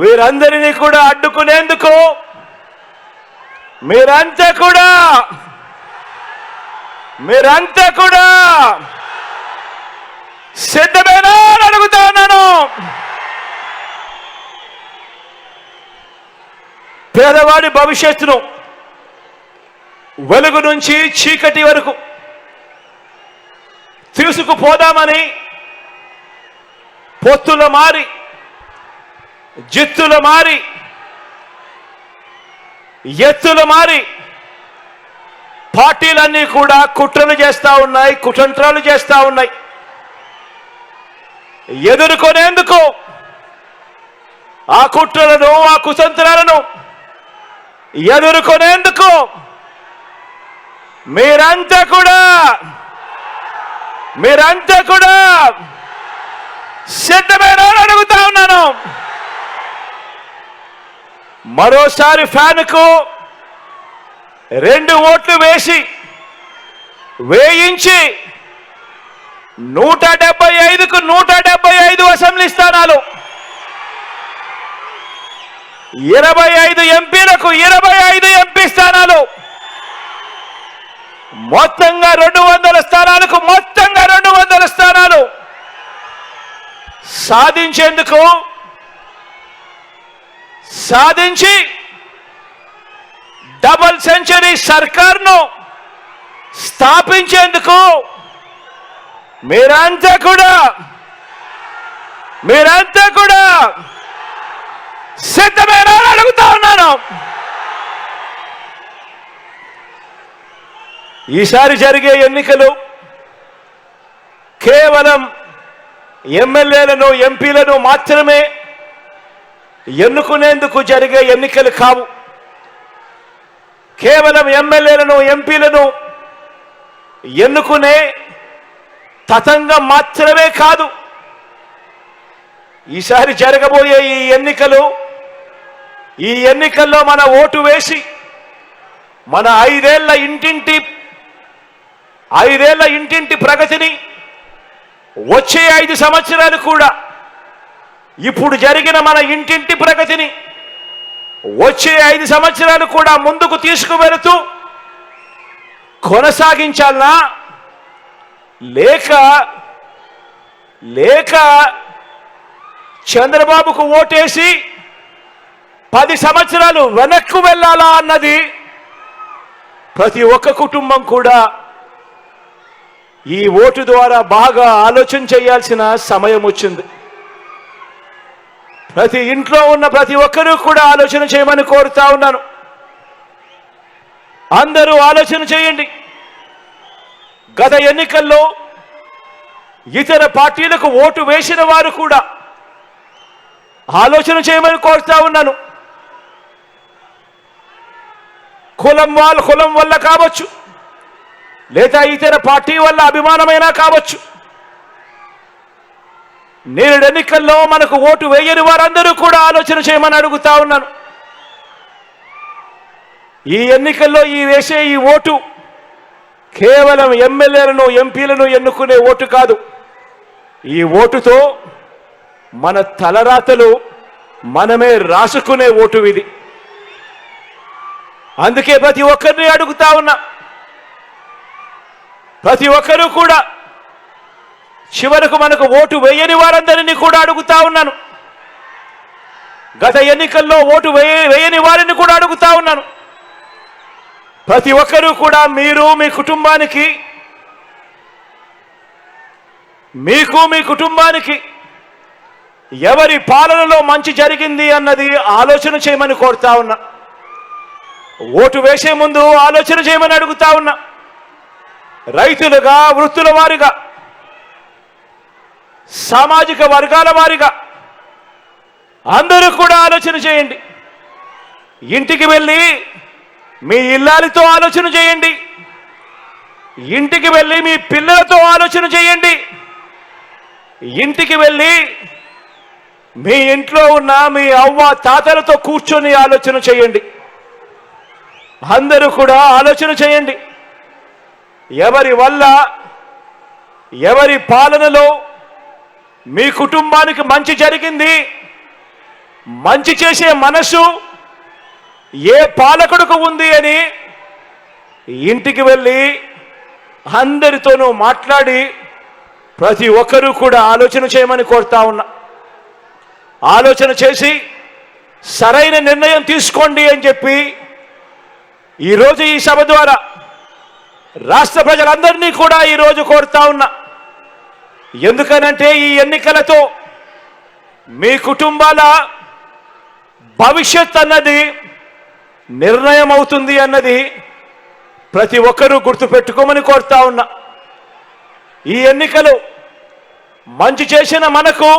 వీరందరినీ కూడా అడ్డుకునేందుకు మీరంతా కూడా మీరంతా కూడా సిద్ధమేనా అని అడుగుతా ఉన్నాను. పేదవాడి భవిష్యత్తును వెలుగు నుంచి చీకటి వరకు తీసుకుపోదామని పొత్తుల మారి జిత్తులు మారి ఎత్తులు మారి పార్టీలన్నీ కూడా కుట్రలు చేస్తా ఉన్నాయి కుటంత్రాలు చేస్తా ఉన్నాయి. ఎదుర్కొనేందుకు ఆ కుట్రలను ఆ కుతంత్రాలను ఎదుర్కొనేందుకు మీరంతా కూడా మీరంతా కూడా సిద్ధమేనా అడుగుతా ఉన్నాను. మరోసారి ఫ్యాన్కు రెండు ఓట్లు వేసి వేయించి నూట డెబ్బై ఐదుకు నూట డెబ్బై ఐదు అసెంబ్లీ స్థానాలు. ఇరవై ఐదు ఎంపీలకు ఇరవై ఐదు ఎంపీ స్థానాలు. మొత్తంగా రెండు వందల స్థానాలకు మొత్తంగా రెండు వందల స్థానాలు. సాధించేందుకు సాధించి డబల్ సెంచరీ సర్కార్ను స్థాపించేందుకు మీరంతా కూడా మీరంతా కూడా సిద్ధమైన అడుగుతా ఉన్నాను. ఈసారి జరిగే ఎన్నికలు కేవలం ఎమ్మెల్యేలను ఎంపీలను మాత్రమే ఎన్నుకునేందుకు జరిగే ఎన్నికలు కావు. కేవలం ఎమ్మెల్యేలను ఎంపీలను ఎన్నుకునే తతంగం మాత్రమే కాదు. ఈసారి జరగబోయే ఈ ఎన్నికలు ఈ ఎన్నికల్లో మన ఓటు వేసి మన ఐదేళ్ళ ఇంటింటి ఐదేళ్ళ ఇంటింటి ప్రగతిని వచ్చే ఐదు సంవత్సరాలు కూడా ఇప్పుడు జరిగిన మన ఇంటింటి ప్రగతిని వచ్చే ఐదు సంవత్సరాలు కూడా ముందుకు తీసుకువెళుతూ కొనసాగించాలనా లేక లేక చంద్రబాబుకు ఓటేసి పది సంవత్సరాలు వెనక్కు వెళ్ళాలా అన్నది ప్రతి ఒక్క కుటుంబం కూడా ఈ ఓటు ద్వారా బాగా ఆలోచన చేయాల్సిన సమయం వచ్చింది. ప్రతి ఇంట్లో ఉన్న ప్రతి ఒక్కరూ కూడా ఆలోచన చేయమని కోరుతా ఉన్నాను. అందరూ ఆలోచన చేయండి. గత ఎన్నికల్లో ఇతర పార్టీలకు ఓటు వేసిన వారు కూడా ఆలోచన చేయమని కోరుతా ఉన్నాను. కులం వాళ్ళ కులం వల్ల కావచ్చు లేదా ఇతర పార్టీ వల్ల అభిమానమైనా కావచ్చు నేడు ఎన్నికల్లో మనకు ఓటు వేయని వారందరూ కూడా ఆలోచన చేయమని అడుగుతా ఉన్నాను. ఈ ఎన్నికల్లో ఈ వేసే ఈ ఓటు కేవలం ఎమ్మెల్యేలను ఎంపీలను ఎన్నుకునే ఓటు కాదు. ఈ ఓటుతో మన తలరాతలు మనమే రాసుకునే ఓటు ఇది. అందుకే ప్రతి ఒక్కరిని అడుగుతా ఉన్నా. ప్రతి ఒక్కరూ కూడా చివరకు మనకు ఓటు వేయని వారందరినీ కూడా అడుగుతా ఉన్నాను. గత ఎన్నికల్లో ఓటు వేయ వేయని వారిని కూడా అడుగుతా ఉన్నాను. ప్రతి ఒక్కరూ కూడా మీరు మీ కుటుంబానికి మీకు మీ కుటుంబానికి ఎవరి పాలనలో మంచి జరిగింది అన్నది ఆలోచన చేయమని కోరుతా ఉన్నా. ఓటు వేసే ముందు ఆలోచన చేయమని అడుగుతా ఉన్నా. రైతులుగా వృత్తుల వారిగా సామాజిక వర్గాల వారిగా అందరూ కూడా ఆలోచన చేయండి. ఇంటికి వెళ్ళి మీ ఇల్లాలతో ఆలోచన చేయండి. ఇంటికి వెళ్ళి మీ పిల్లలతో ఆలోచన చేయండి. ఇంటికి వెళ్ళి మీ ఇంట్లో ఉన్న మీ అవ్వ తాతలతో కూర్చొని ఆలోచన చేయండి. అందరూ కూడా ఆలోచన చేయండి. ఎవరి వల్ల ఎవరి పాలనలో మీ కుటుంబానికి మంచి జరిగింది. మంచి చేసే మనసు ఏ పాలకుడుకు ఉంది అని ఇంటికి వెళ్ళి అందరితోనూ మాట్లాడి ప్రతి ఒక్కరూ కూడా ఆలోచన చేయమని కోరుతా ఉన్నా. ఆలోచన చేసి సరైన నిర్ణయం తీసుకోండి అని చెప్పి ఈరోజు ఈ సభ ద్వారా రాష్ట్ర ప్రజలందరినీ కూడా ఈరోజు కోరుతా ఉన్నా. ఎందుకనంటే ఈ ఎన్నికలతో మీ కుటుంబాల భవిష్యత్ అన్నది నిర్ణయం అవుతుంది అన్నది ప్రతి ఒక్కరూ గుర్తుపెట్టుకోమని కోరుతా ఉన్నా. ఈ ఎన్నికలు మంచి చేసిన మనకు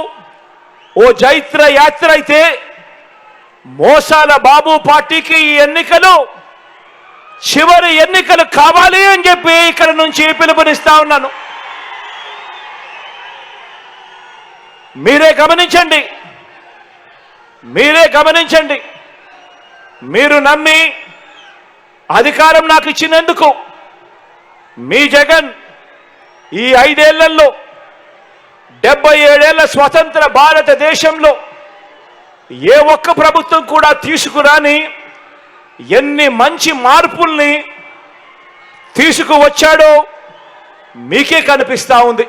ఓ జైత్ర యాత్ర అయితే మోసాల బాబు పార్టీకి ఈ ఎన్నికలు చివరి ఎన్నికలు కావాలి అని చెప్పి ఇక్కడ నుంచి పిలుపునిస్తా ఉన్నాను. మీరే గమనించండి. మీరే గమనించండి. మీరు నమ్మి అధికారం నాకు ఇచ్చినందుకు మీ జగన్ ఈ ఐదేళ్ళలో డెబ్బై ఏడేళ్ళ స్వతంత్ర భారతదేశంలో ఏ ఒక్క ప్రభుత్వం కూడా తీసుకురాని ఎన్ని మంచి మార్పుల్ని తీసుకువచ్చాడో మీకే కనిపిస్తూ ఉంది.